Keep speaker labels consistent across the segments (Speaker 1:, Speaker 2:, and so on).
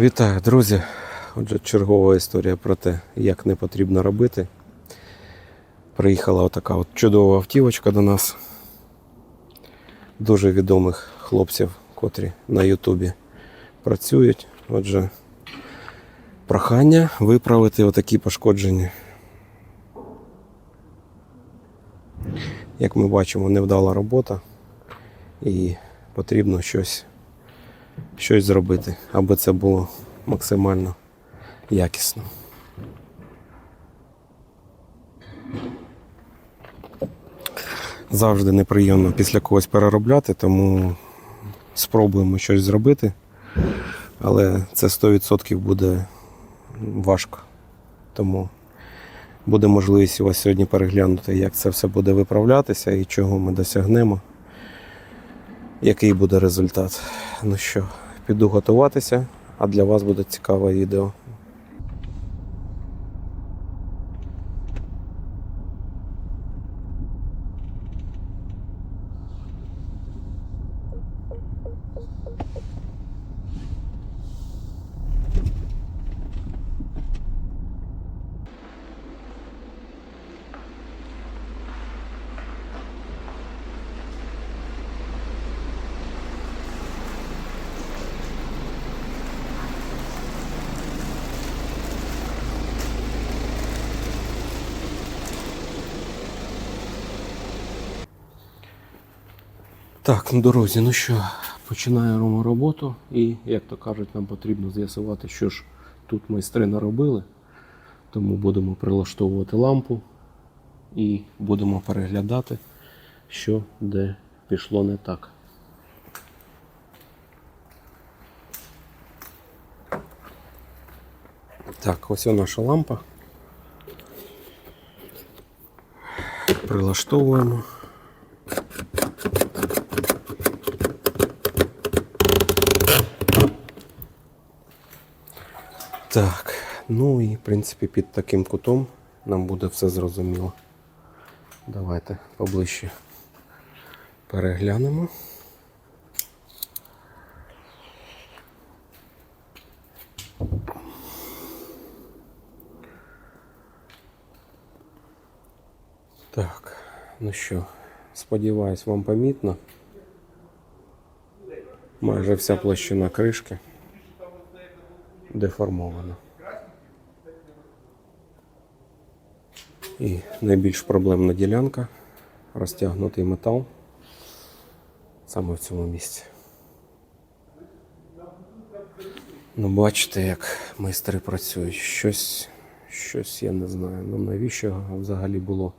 Speaker 1: Вітаю, друзі! Отже, чергова історія про те, як не потрібно робити. Приїхала отака от чудова автівочка до нас. Дуже відомих хлопців, котрі на Ютубі працюють. Отже, прохання виправити отакі пошкодження. Як ми бачимо, невдала робота і потрібно щось щось зробити, аби це було максимально якісно. Завжди неприємно після когось переробляти, тому спробуємо щось зробити. Але це 100% буде важко. Тому буде можливість у вас сьогодні переглянути, як це все буде виправлятися і чого ми досягнемо який буде результат. Ну що, піду готуватися, а для вас буде цікаве відео. Так, на дорозі, ну що, починаємо роботу і, як то кажуть, нам потрібно з'ясувати, що ж тут майстри наробили. Тому будемо прилаштовувати лампу і будемо переглядати, що де пішло не так. Так, ось наша лампа. Прилаштовуємо. Так, ну і в принципі під таким кутом нам буде все зрозуміло. Давайте поближче переглянемо. Так, ну що, сподіваюсь, вам помітно. Майже вся площина кришки деформована. І найбільш проблемна ділянка розтягнутий метал саме в цьому місці. Ну, бачите, як майстри працюють. Щось, щось я не знаю. Ну навіщо взагалі було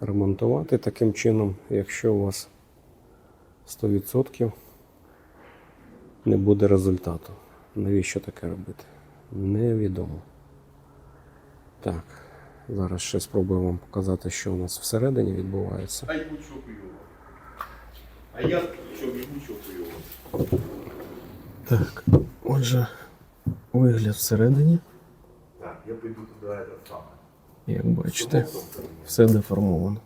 Speaker 1: ремонтувати таким чином, якщо у вас 100% не буде результату. Навіщо таке робити? Невідомо. Так, зараз ще спробую вам показати, що у нас всередині відбувається.
Speaker 2: А ему что хуёво? А я что, ему что хуёво?
Speaker 1: Так, отже, вигляд всередині,
Speaker 2: Так, я пойду туда это самое.
Speaker 1: як бачите, все деформовано.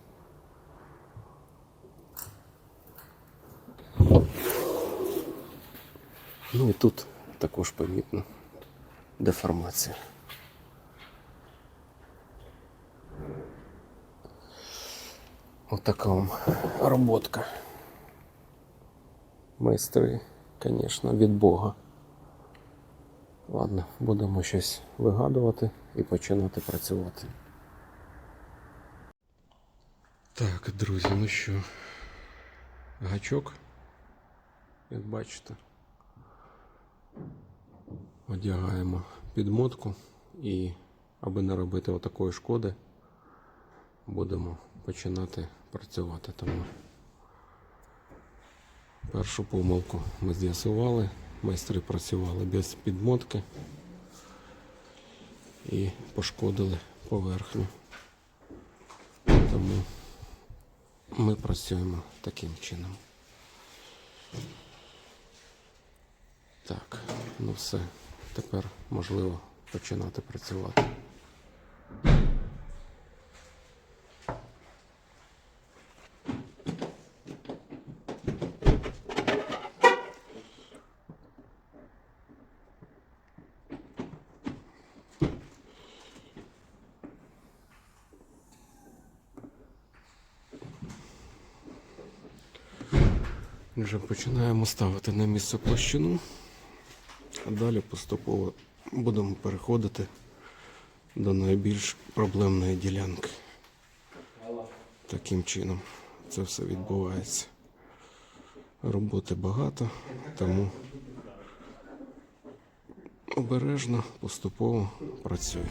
Speaker 1: Ну і тут також помітно деформація. Отака вам роботка. Майстри, звісно, від Бога. Ладно, будемо щось вигадувати і починати працювати. Так, друзі, ну що, гачок, як бачите, одягаємо підмотку і, аби не робити отакої шкоди, будемо починати працювати. Тому першу помилку ми з'ясували, майстри працювали без підмотки і пошкодили поверхню. Тому ми працюємо таким чином. Так, ну все, тепер можливо починати працювати. Вже починаємо ставити на місце площину далі поступово будемо переходити до найбільш проблемної ділянки. Таким чином це все відбувається. Роботи багато, тому обережно, поступово працюємо.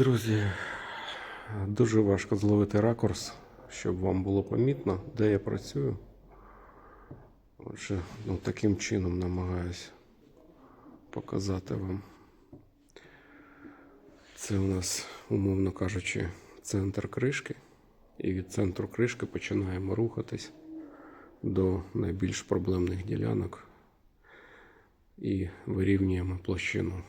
Speaker 1: Друзі, дуже важко зловити ракурс, щоб вам було помітно, де я працюю. Отже, ну, таким чином намагаюся показати вам. Це у нас, умовно кажучи, центр кришки. І від центру кришки починаємо рухатись до найбільш проблемних ділянок і вирівнюємо площину.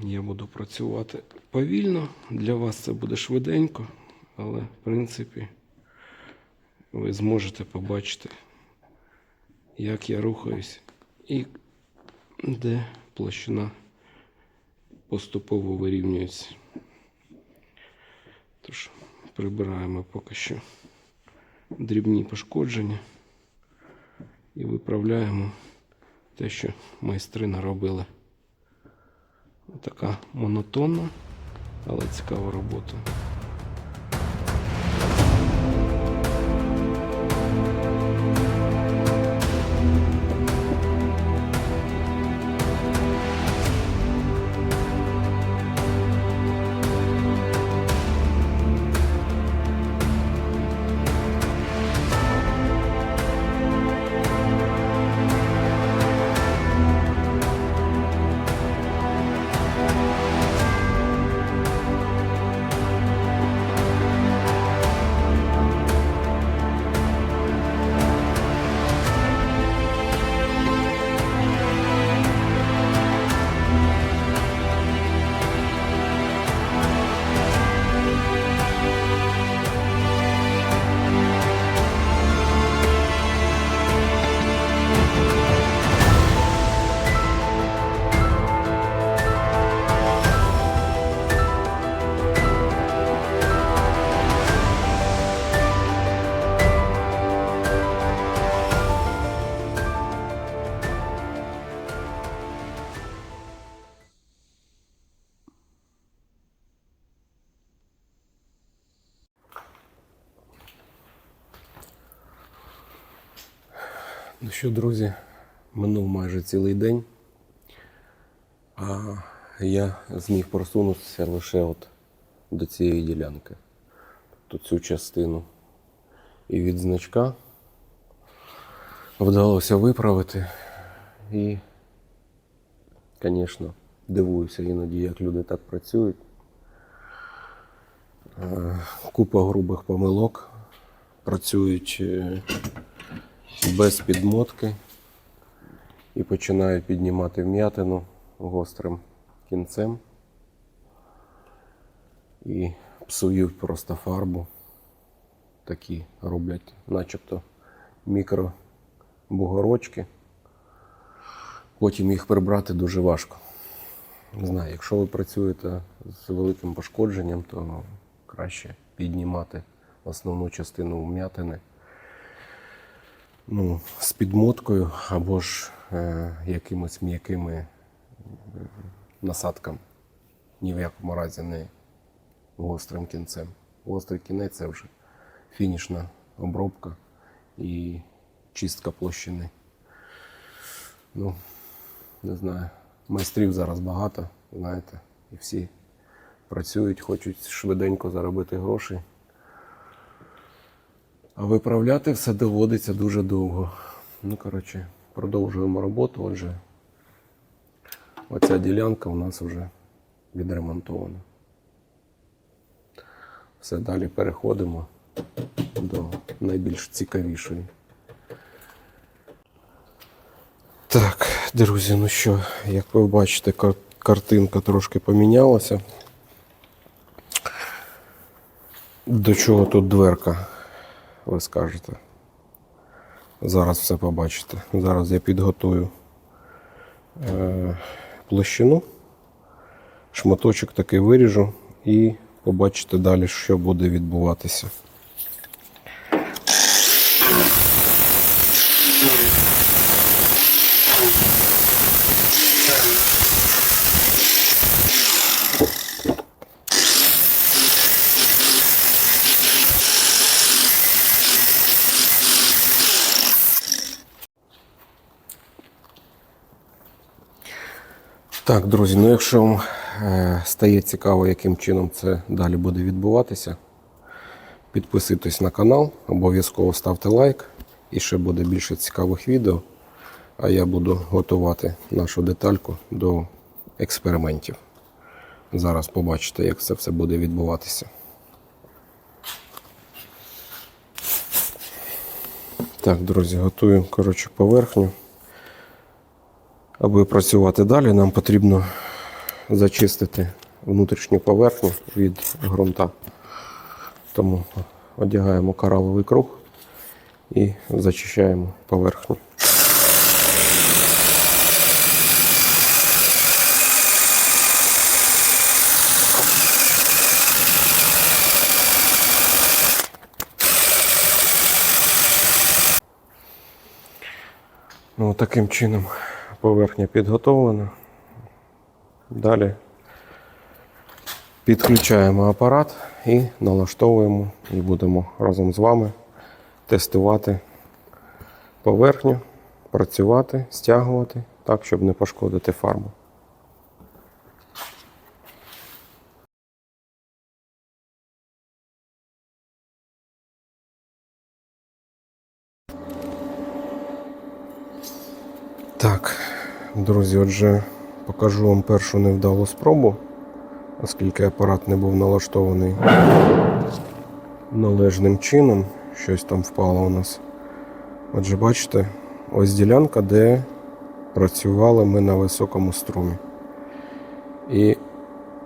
Speaker 1: Я буду працювати повільно. Для вас це буде швиденько, але в принципі ви зможете побачити, як я рухаюсь і де площина поступово вирівнюється. Тож прибираємо поки що дрібні пошкодження і виправляємо те, що майстри наробили. Така монотонна, але цікава робота. Що, друзі, минув майже цілий день, а я зміг просунутися лише от до цієї ділянки. Тобто цю частину. І від значка вдалося виправити. І, звісно, дивуюся іноді, як люди так працюють. Е, Купа грубих помилок. Працюють е, без підмотки і починають піднімати вм'ятину гострим кінцем і псують просто фарбу. Такі роблять, начебто мікробугорочки. Потім їх прибрати дуже важко. Не знаю, якщо ви працюєте з великим пошкодженням, то краще піднімати основну частину вм'ятини ну, з підмоткою або ж е, якимось м'якими е, насадками. Ні в якому разі не гострим кінцем. Гострий кінець це вже фінішна обробка і чистка площини. Ну, не знаю. Майстрів зараз багато, знаєте, і всі працюють, хочуть швиденько заробити гроші. А виправляти все доводиться дуже довго. Ну, коротше, продовжуємо роботу. Отже, оця ділянка у нас вже відремонтована. все далі переходимо до найбільш цікавішої. Так, друзі, ну що, як ви бачите, картинка трошки помінялася. До чого тут дверка, ви скажете? Зараз все побачите. Зараз я підготую е, площину, шматочок такий виріжу і побачите далі, що буде відбуватися. Так, друзі, ну якщо вам е, стає цікаво, яким чином це далі буде відбуватися, підписуйтесь на канал, обов'язково ставте лайк і ще буде більше цікавих відео. А я буду готувати нашу детальку до експериментів. Зараз побачите, як це все буде відбуватися. Так, друзі, готую коротше, поверхню. Аби працювати далі, нам потрібно зачистити внутрішню поверхню від ґрунта. Тому одягаємо кораловий круг і зачищаємо поверхню. Ну, таким чином поверхня підготовлена. Далі підключаємо апарат і налаштовуємо, і будемо разом з вами тестувати поверхню, працювати, стягувати так, щоб не пошкодити фарбу. Так, друзі, отже, покажу вам першу невдалу спробу, оскільки апарат не був налаштований належним чином. Щось там впало у нас. Отже, бачите, ось ділянка, де працювали ми на високому струмі. І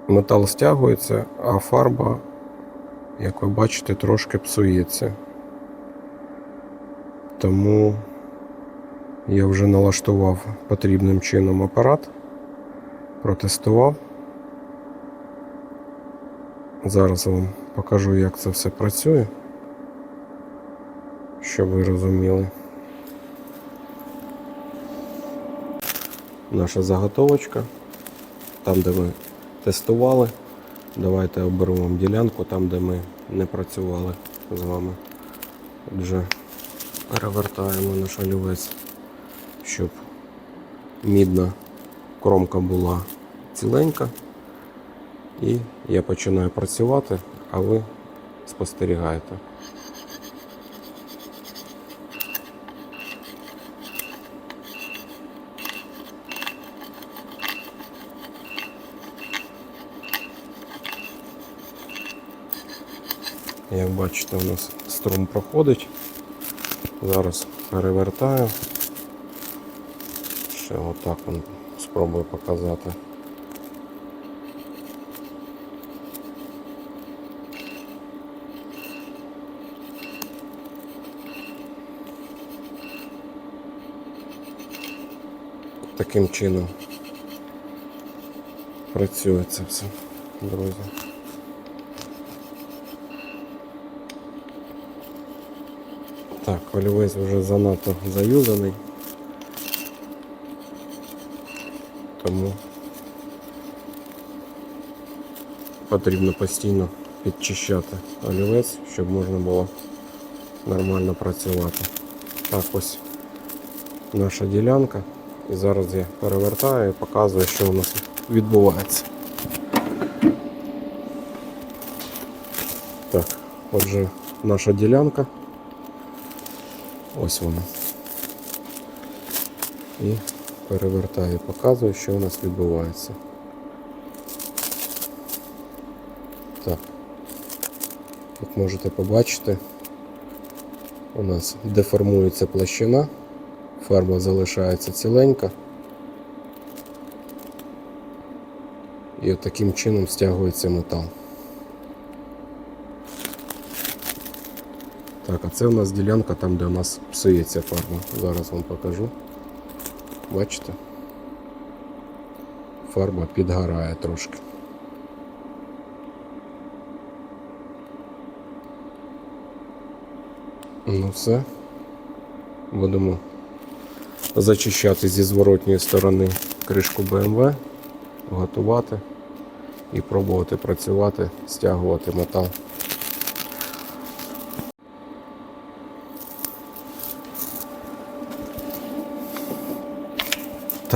Speaker 1: метал стягується, а фарба, як ви бачите, трошки псується. Тому я вже налаштував потрібним чином апарат, протестував. Зараз вам покажу, як це все працює, щоб ви розуміли. Наша заготовочка, там, де ми тестували. Давайте оберемо ділянку там, де ми не працювали з вами. Отже, перевертаємо наш олівець щоб мідна кромка була ціленька. І я починаю працювати, а ви спостерігаєте. Як бачите, у нас струм проходить. Зараз перевертаю. Ще отак он спробую показати. Таким чином працює це все, друзі. Так, олівець вже занадто заюзаний. Тому потрібно постійно підчищати олівець, щоб можна було нормально працювати. Так ось наша ділянка. І зараз я перевертаю і показую, що у нас відбувається. Так, отже, наша ділянка. Ось вона. І перевертаю показую, що у нас відбувається. Так. Тут можете побачити, у нас деформується площина, фарба залишається ціленька. І от таким чином стягується метал. Так, а це у нас ділянка там, де у нас псується фарба. Зараз вам покажу. Бачите? Фарба підгорає трошки. Ну все. Будемо зачищати зі зворотньої сторони кришку BMW, готувати і пробувати працювати, стягувати метал.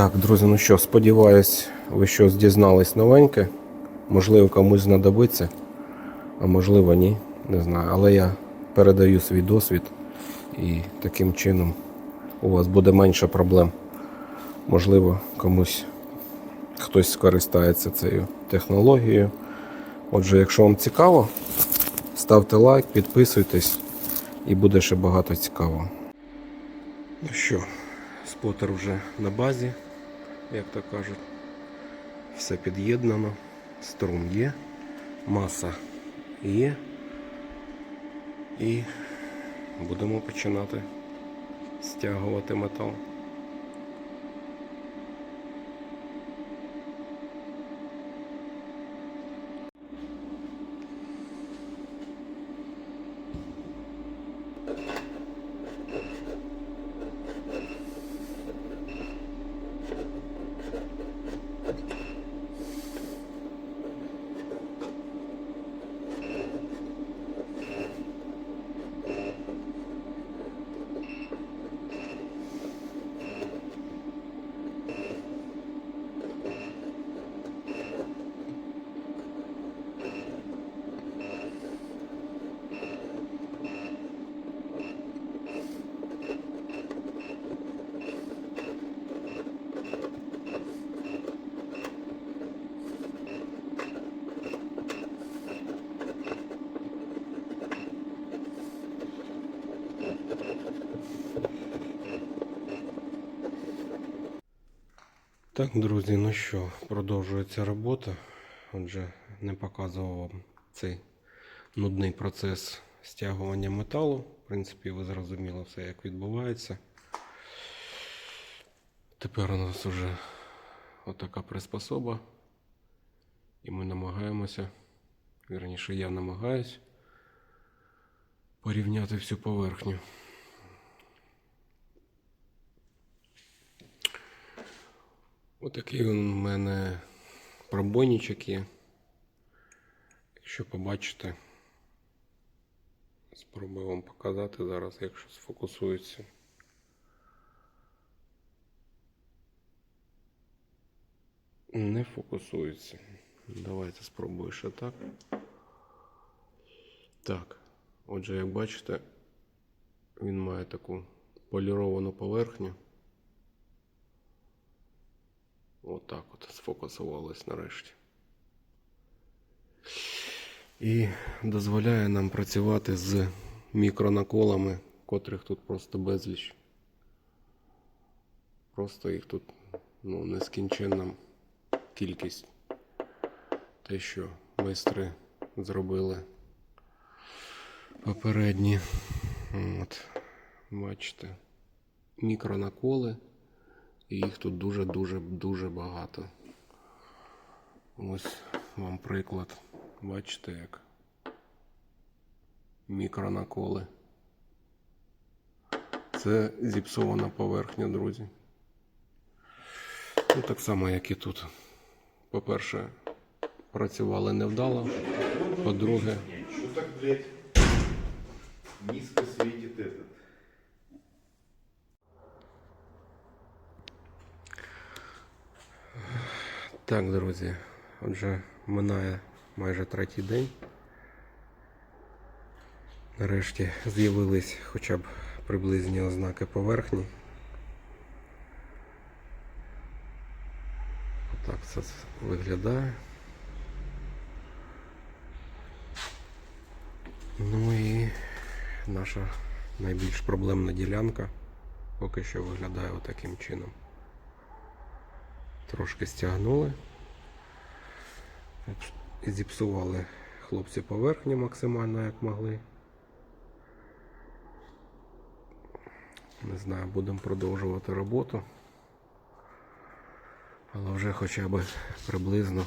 Speaker 1: Так, друзі, ну що, сподіваюсь, ви щось дізнались новеньке. Можливо, комусь знадобиться, а можливо ні, не знаю. Але я передаю свій досвід і таким чином у вас буде менше проблем. Можливо, комусь хтось скористається цією технологією. Отже, якщо вам цікаво, ставте лайк, підписуйтесь і буде ще багато цікавого. Ну що, спотер вже на базі, як то кажуть. Все під'єднано, струм є, маса є. І будемо починати стягувати метал. Так, друзі, ну що, продовжується робота. Отже, не показував вам цей нудний процес стягування металу. В принципі, ви зрозуміли все, як відбувається. Тепер у нас вже отака приспособа. І ми намагаємося, вірніше, я намагаюсь порівняти всю поверхню. Отакий у мене пробойничок є. Якщо побачите, спробую вам показати зараз, якщо сфокусується. Не фокусується. Давайте спробую ще так. Так, отже, як бачите, він має таку поліровану поверхню. Отак от сфокусувалось нарешті. І дозволяє нам працювати з мікронаколами, котрих тут просто безліч. Просто їх тут ну, нескінченна кількість. Те, що майстри зробили попередні. От, бачите, мікронаколи. І їх тут дуже-дуже дуже багато. Ось вам приклад. Бачите, як мікронаколи. Це зіпсована поверхня, друзі. Ну, так само, як і тут. По-перше, працювали невдало. По-друге,
Speaker 2: Что так, блядь, низко светит этот?
Speaker 1: Так, друзі, отже, минає майже третій день. Нарешті з'явились хоча б приблизні ознаки поверхні. Отак це виглядає. Ну і наша найбільш проблемна ділянка поки що виглядає отаким чином. Трошки стягнули. Зіпсували хлопці поверхню максимально як могли. Не знаю, будемо продовжувати роботу. Але вже хоча б приблизно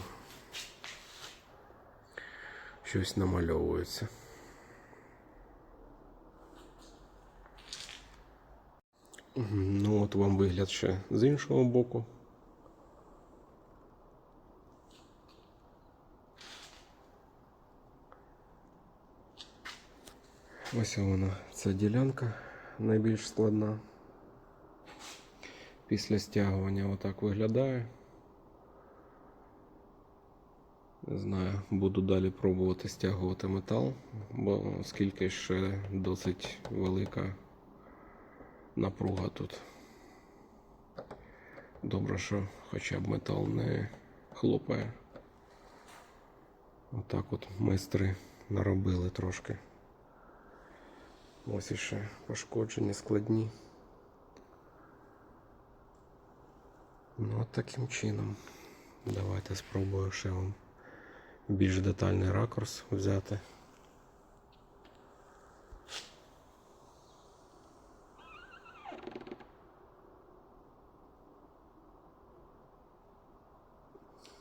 Speaker 1: щось намальовується. Ну от вам вигляд ще з іншого боку. Ось вона, ця ділянка найбільш складна. Після стягування отак виглядає. Не знаю, буду далі пробувати стягувати метал, бо оскільки ще досить велика напруга тут. Добре, що хоча б метал не хлопає. Отак от майстри наробили трошки. Ось іще пошкодження складні. Ну, от таким чином. Давайте спробую ще вам більш детальний ракурс взяти.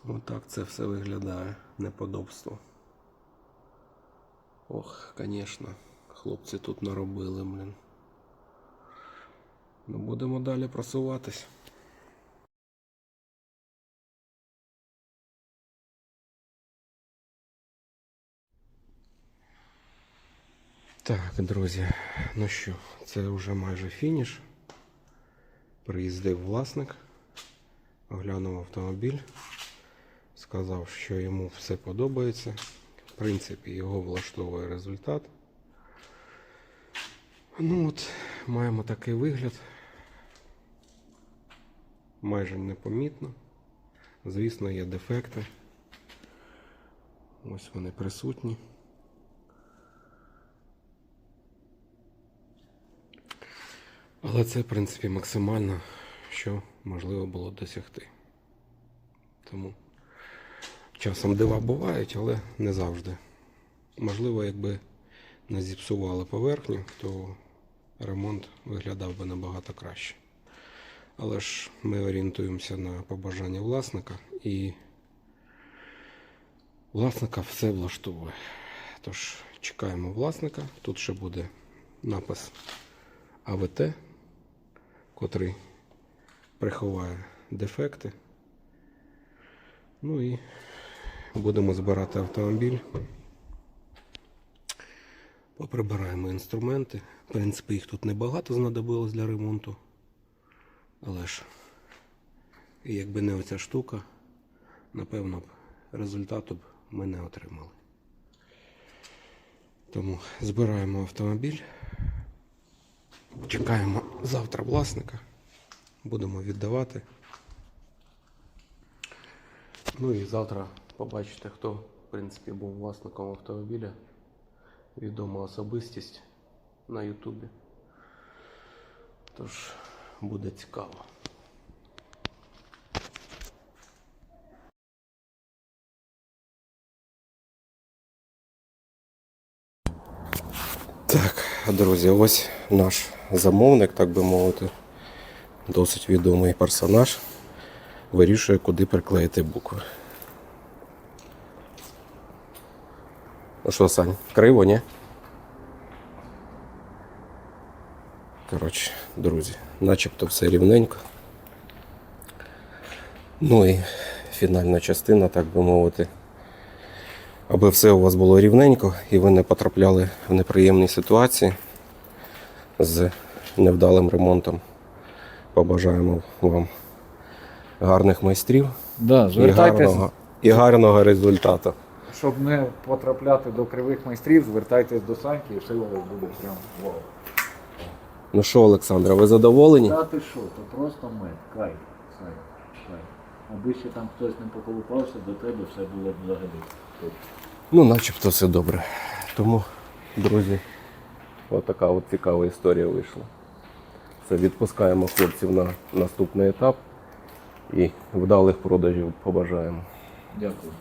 Speaker 1: Отак це все виглядає неподобство. Ох, звісно, хлопці тут наробили, блін. Ну, будемо далі просуватись. Так, друзі, ну що, це вже майже фініш. Приїздив власник, оглянув автомобіль, сказав, що йому все подобається. В принципі, його влаштовує результат. Ну от, маємо такий вигляд. Майже непомітно. Звісно, є дефекти. Ось вони присутні. Але це, в принципі, максимально, що можливо було досягти. Тому часом дива бувають, але не завжди. Можливо, якби не зіпсували поверхню, то ремонт виглядав би набагато краще. Але ж ми орієнтуємося на побажання власника і власника все влаштовує. Тож чекаємо власника. Тут ще буде напис АВТ, котрий приховає дефекти. Ну і будемо збирати автомобіль. Поприбираємо інструменти. В принципі, їх тут небагато знадобилось для ремонту. Але ж, якби не оця штука, напевно результату б ми не отримали. Тому збираємо автомобіль. Чекаємо завтра власника. Будемо віддавати. Ну і завтра побачите, хто в принципі був власником автомобіля. Відома особистість на Ютубі. Тож буде цікаво. Так, друзі, ось наш замовник, так би мовити, досить відомий персонаж. Вирішує, куди приклеїти букви. Ну що, Сань, криво, ні? Коротше, друзі, начебто все рівненько. Ну і фінальна частина, так би мовити. Аби все у вас було рівненько і ви не потрапляли в неприємні ситуації з невдалим ремонтом. Побажаємо вам гарних майстрів
Speaker 3: Да,
Speaker 1: і гарного, і гарного результату.
Speaker 3: щоб не потрапляти до кривих майстрів, звертайтесь до Саньки і все у вас буде прям вау.
Speaker 1: Ну що, Олександра, ви задоволені?
Speaker 4: Та ти що, то просто мед, кайф, Сань, кайф. Аби ще там хтось не поколупався, до тебе все було б взагалі.
Speaker 1: Ну, начебто все добре. Тому Друзі, отака от цікава історія вийшла. Це відпускаємо хлопців на наступний етап і вдалих продажів побажаємо.
Speaker 4: Дякую.